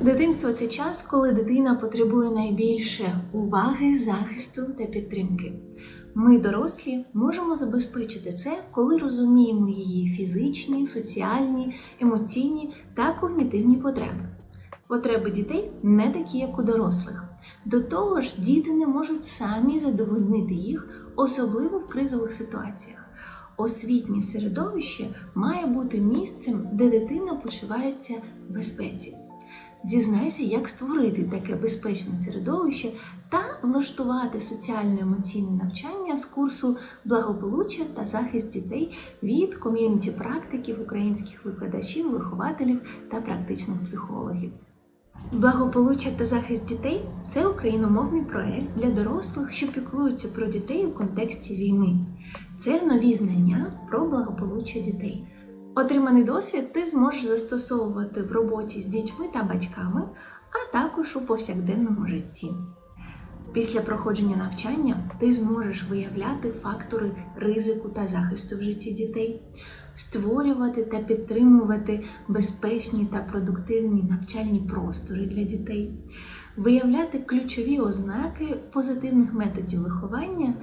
Дитинство це час, коли дитина потребує найбільше уваги, захисту та підтримки. Ми, дорослі, можемо забезпечити це, коли розуміємо її фізичні, соціальні, емоційні та когнітивні потреби. Потреби дітей не такі, як у дорослих. До того ж, діти не можуть самі задовольнити їх, особливо в кризових ситуаціях. Освітнє середовище має бути місцем, де дитина почувається в безпеці. Дізнайся, як створити таке безпечне середовище та влаштувати соціально-емоційне навчання з курсу благополуччя та захист дітей від ком'юніті практиків, українських викладачів, вихователів та практичних психологів. Благополуччя та захист дітей це україномовний проект для дорослих, що піклуються про дітей у контексті війни. Це нові знання про благополуччя дітей. Отриманий досвід ти зможеш застосовувати в роботі з дітьми та батьками, а також у повсякденному житті. Після проходження навчання ти зможеш виявляти фактори ризику та захисту в житті дітей, створювати та підтримувати безпечні та продуктивні навчальні простори для дітей, виявляти ключові ознаки позитивних методів виховання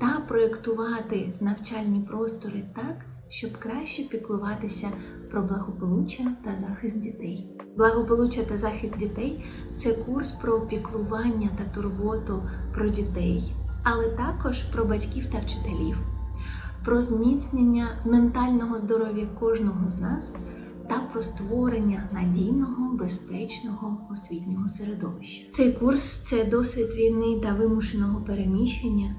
та проєктувати навчальні простори так, щоб краще піклуватися про благополуччя та захист дітей. Благополуччя та захист дітей це курс про піклування та турботу про дітей, але також про батьків та вчителів, про зміцнення ментального здоров'я кожного з нас та про створення надійного, безпечного освітнього середовища. Цей курс це досвід війни та вимушеного переміщення,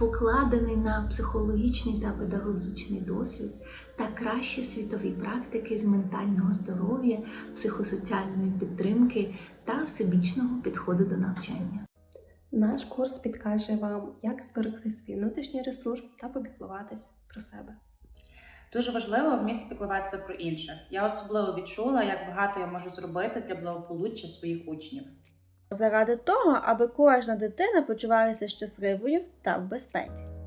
покладений на психологічний та педагогічний досвід та кращі світові практики з ментального здоров'я, психосоціальної підтримки та всебічного підходу до навчання. Наш курс підкаже вам, як зберегти свій внутрішній ресурс та попіклуватися про себе. Дуже важливо вміти піклуватися про інших. Я особливо відчула, як багато я можу зробити для благополуччя своїх учнів. Заради того, аби кожна дитина почувалася щасливою та в безпеці.